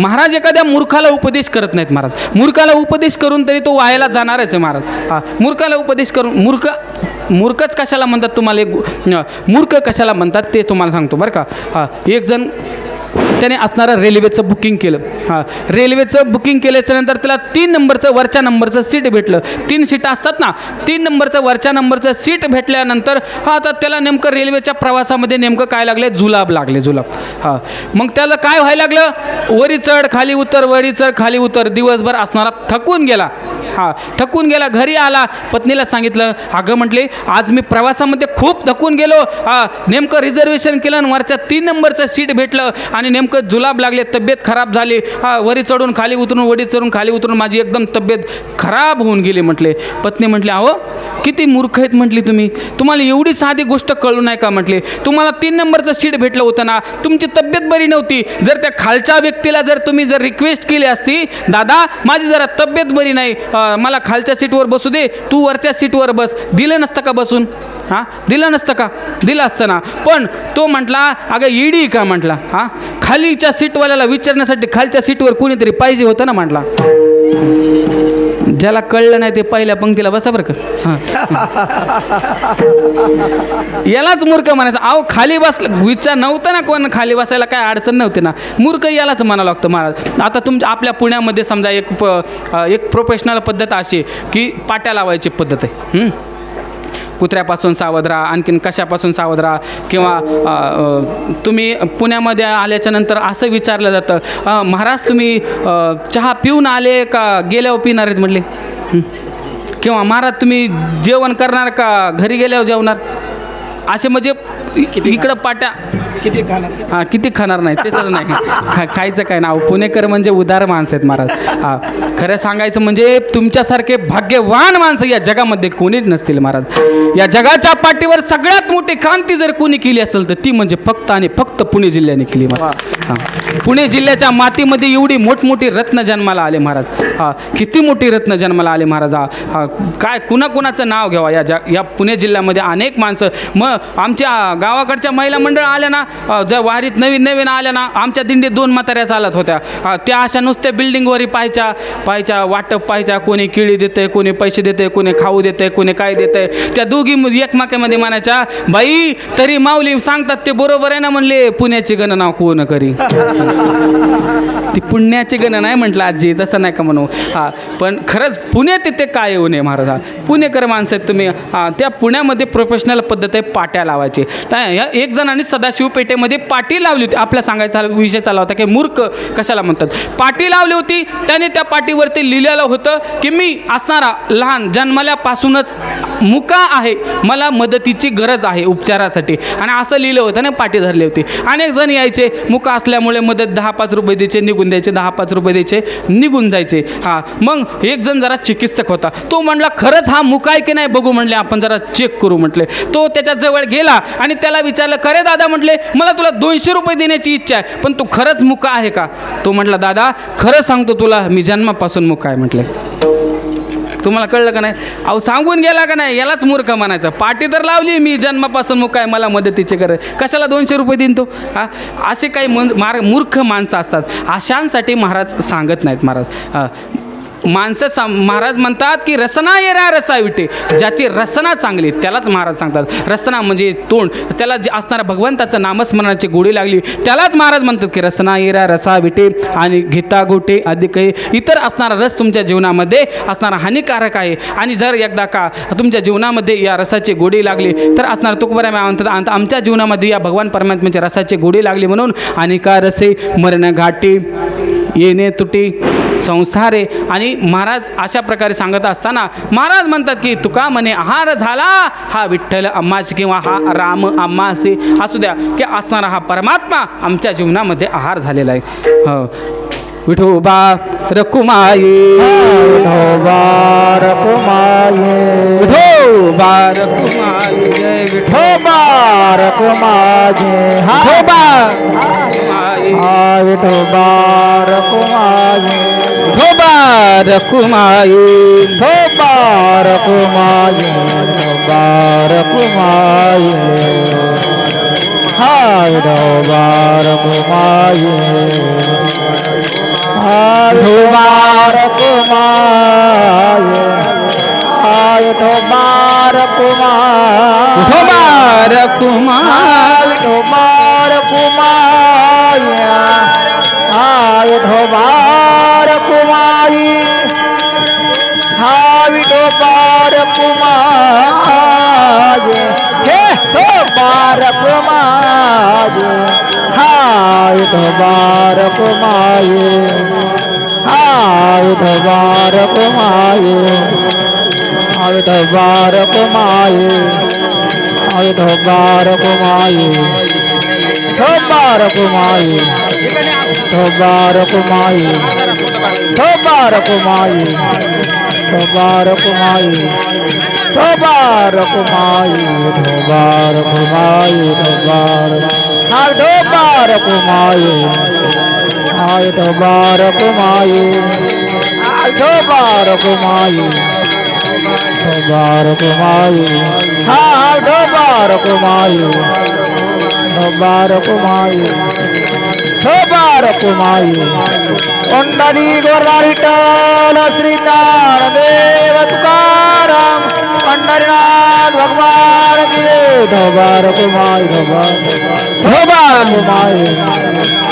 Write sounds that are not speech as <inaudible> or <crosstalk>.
महाराज एखाद्या मूर्खाला उपदेश करत नाहीत महाराज. मूर्खाला उपदेश करून तरी तो वायाला जाणारच आहे महाराज. हा मूर्खाला उपदेश करून मूर्ख मूर्खच कशाला म्हणतात तुम्हाला? एक मूर्ख कशाला म्हणतात ते तुम्हाला सांगतो बरं का. हा एक जण त्याने असणारं रेल्वेचं बुकिंग केलं. हां रेल्वेचं बुकिंग केल्याच्यानंतर त्याला तीन नंबरचं वरच्या नंबरचं सीट भेटलं. तीन सीट असतात ना तीन नंबरचं वरच्या नंबरचं सीट भेटल्यानंतर हां आता त्याला नेमकं रेल्वेच्या प्रवासामध्ये नेमकं काय लागले? जुलाब लागले जुलाब. हां मग त्याला काय व्हायला लागलं? वरी चढ खाली उतर वरी चढ खाली उतर. दिवसभर असणारा थकून गेला. हां थकून गेला घरी आला. पत्नीला सांगितलं अगं म्हटले आज मी प्रवासामध्ये खूप थकून गेलो. हां नेमकं रिझर्वेशन केलं आणि वरच्या तीन नंबरचं सीट भेटलं आणि नेमकं जुलाब लागले तब्येत खराब झाली. हा वरी चढून खाली उतरून वडी चढून खाली उतरून माझी एकदम तब्येत खराब होऊन गेली म्हटले. पत्नी म्हटले अहो किती मूर्ख आहेत म्हटली तुम्ही? तुम्हाला एवढी साधी गोष्ट कळू नाही का म्हटले? तुम्हाला तीन नंबरचं सीट भेटलं होतं ना तुमची तब्येत बरी नव्हती. जर त्या खालच्या व्यक्तीला जर तुम्ही जर रिक्वेस्ट केली असती दादा माझी जरा तब्येत बरी नाही मला खालच्या सीटवर बसू दे तू वरच्या सीटवर बस. दिलं नसतं का बसून? हां? दिलं नसतं का? दिलं असतं ना. पण तो म्हटला अगं ईडी का? म्हटला. हां? खालीच्या सीटवाल्याला विचारण्यासाठी खालच्या सीटवर कोणीतरी पाहिजे होतं ना म्हटला. ज्याला कळलं नाही ते पहिल्या पंक्तीला बसा बरं का. हां. यालाच मूर्ख म्हणायचं. अहो खाली बसलं विचार नव्हता ना कोण खाली बसायला काय अडचण नव्हती ना. मूर्ख यालाच म्हणावं लागतं महाराज. आता तुमच्या आपल्या पुण्यामध्ये समजा एक प एक प्रोफेशनल पद्धत अशी की पाट्या लावायची पद्धत आहे. कुत्र्यापासून सावध राहा आणखीन कशापासून सावध राहा? किंवा तुम्ही पुण्यामध्ये आल्याच्यानंतर असं विचारलं जातं महाराज तुम्ही चहा पिऊन आले का? गेल्यावर पिणार आहेत? म्हटले? किंवा महाराज तुम्ही जेवण करणार का? घरी गेल्यावर जेवणार? असे म्हणजे इकडं पाट्या किती खाणार? हां किती खाणार नाही तेच नाही. खा खायचं काय नाव पुणेकर म्हणजे उदार माणसं आहेत महाराज. हां. खरं सांगायचं म्हणजे तुमच्यासारखे भाग्यवान माणसं या जगामध्ये कोणीच नसतील महाराज. या जगाच्या पाठीवर सगळ्यात मोठी क्रांती जर कोणी केली असेल तर ती म्हणजे फक्त आणि फक्त पुणे जिल्ह्याने केली महाराज. पुणे जिल्ह्याच्या मातीमध्ये एवढी मोठमोठी रत्न जन्माला आले महाराज. हां किती मोठी रत्न जन्माला आले महाराज. हा काय कुणाकुणाचं नाव घ्यावा? या जग या पुणे जिल्ह्यामध्ये अनेक माणसं. मग आमच्या गावाकडच्या महिला मंडळ आल्या ना ज्या वारीत नवीन नवीन आल्या ना आमच्या दिंडीत दोन म्हाताऱ्या चालत होत्या. त्या अशा नुसत्या बिल्डिंगवरही पाहायच्या. पाहायच्या वाटप पाहायच्या कोणी किळी देते कोणी पैसे देते कोणी खाऊ देते कोणी काय देते त्या दोघी एकमेकामध्ये म्हणायच्या बाई तरी माऊली सांगतात ते बरोबर आहे ना म्हणले. पुण्याची गणना कोण करी? <laughs> ती पुण्याची गणना आहे म्हटलं आजी तसं नाही का म्हणू? हा पण खरंच पुणे तिथे काय येऊ नये महाराज? हा पुणेकर माणसं आहेत तुम्ही हा त्या पुण्यामध्ये प्रोफेशनल पद्धत आहे पाट्या लावायची. ह्या एक जणांनी सदाशिव पेठेमध्ये पाटी लावली होती. आपला सांगायचा विषय चालला होता की मूर्ख कशाला म्हणतात? पाटी लावली होती त्याने त्या पाटीवरती लिहिलेलं होतं की मी असणारा लहान जन्मल्यापासूनच मुका आहे मला मदतीची गरज आहे उपचारासाठी. आणि असं लिहिलं होतं ना पाटी धरली होती. अनेक जण यायचे मुका असल्यामुळे मदत दहा पाच रुपये द्यायचे निघून द्यायचे दहा पाच रुपये द्यायचे निघून जायचे. हां मग एक जण जरा चिकित्सक होता. तो म्हणला खरंच हा मुका आहे की नाही बघू? म्हणले आपण जरा चेक करू म्हटले. तो त्याच्याजवळ गेला आणि त्याला विचारलं खरे दादा? म्हटले मला तुला दोनशे रुपये देण्याची इच्छा आहे पण तू खरंच मुका आहे का? तो म्हटला दादा खरं सांगतो तुला मी जन्मापासून मुका आहे म्हटले. तुम्हाला कळलं का नाही? अहो सांगून गेला का नाही? यालाच मूर्ख म्हणायचं. पाठी तर लावली मी जन्मापासून. मग काय मला मदतीचे कर कशाला दोनशे रुपये देईन तो? हा? असे काही मन मार मूर्ख माणसं असतात. अशांसाठी महाराज सांगत नाहीत महाराज. हां. माणसं सा महाराज म्हणतात की रसना येरा रसाविटे ज्याची रसना चांगली त्यालाच महाराज सांगतात. रसना म्हणजे तोंड. त्याला जे असणारा भगवंताचं नामस्मरणाची गोडी लागली त्यालाच महाराज म्हणतात की रसना येरा रसाविटे आणि घेता गोटे अधिक इतर असणारा रस तुमच्या जीवनामध्ये असणारा हानिकारक आहे. आणि जर एकदा का तुमच्या जीवनामध्ये या रसाची गोडी लागली तर असणार तुकबऱ्या म्हणतात आमच्या जीवनामध्ये या भगवान परमात्म्याच्या रसाची गोडी लागली म्हणून आणि का रसे मरण घाटी येणे तुटी संसारे आणि महाराज अशा प्रकारे सांगत असताना महाराज म्हणतात की तुका म्हणे आहार झाला हा विठ्ठल अम्माशी किंवा हा राम अम्मासी असू द्या की असणारा हा परमात्मा आमच्या जीवनामध्ये आहार झालेला आहे. हो. विठोबा रकुमाई विठोबा रकुमाये विठोबा रकुमाई जय विठोबा रकुमाये हा। विठोबा हा विठोबा रकुमाये विठोबा रकुमाई विठोबा रकुमाये विठोबा रकुमाये हा विठोबा रकुमाये बारक बारक माये हा विठो बारक माये हा बारक माये आयुध बारक माये विठो बारक माये विठो बारक माये विठो बारक माये बारक माये विठो बारक माये विठो बारक माये विठो बारक हा विठो बारक माये हा विठो बारक माये हा विठो बारक माये विठो बारक माये हा विठो बारक माये विठो बारक माये विठो बारक माये कोंडारी गोरा विठ्ठल श्री देव तुकाराम पंढरीनाथ भगवान की बारक माये विठो बारक माये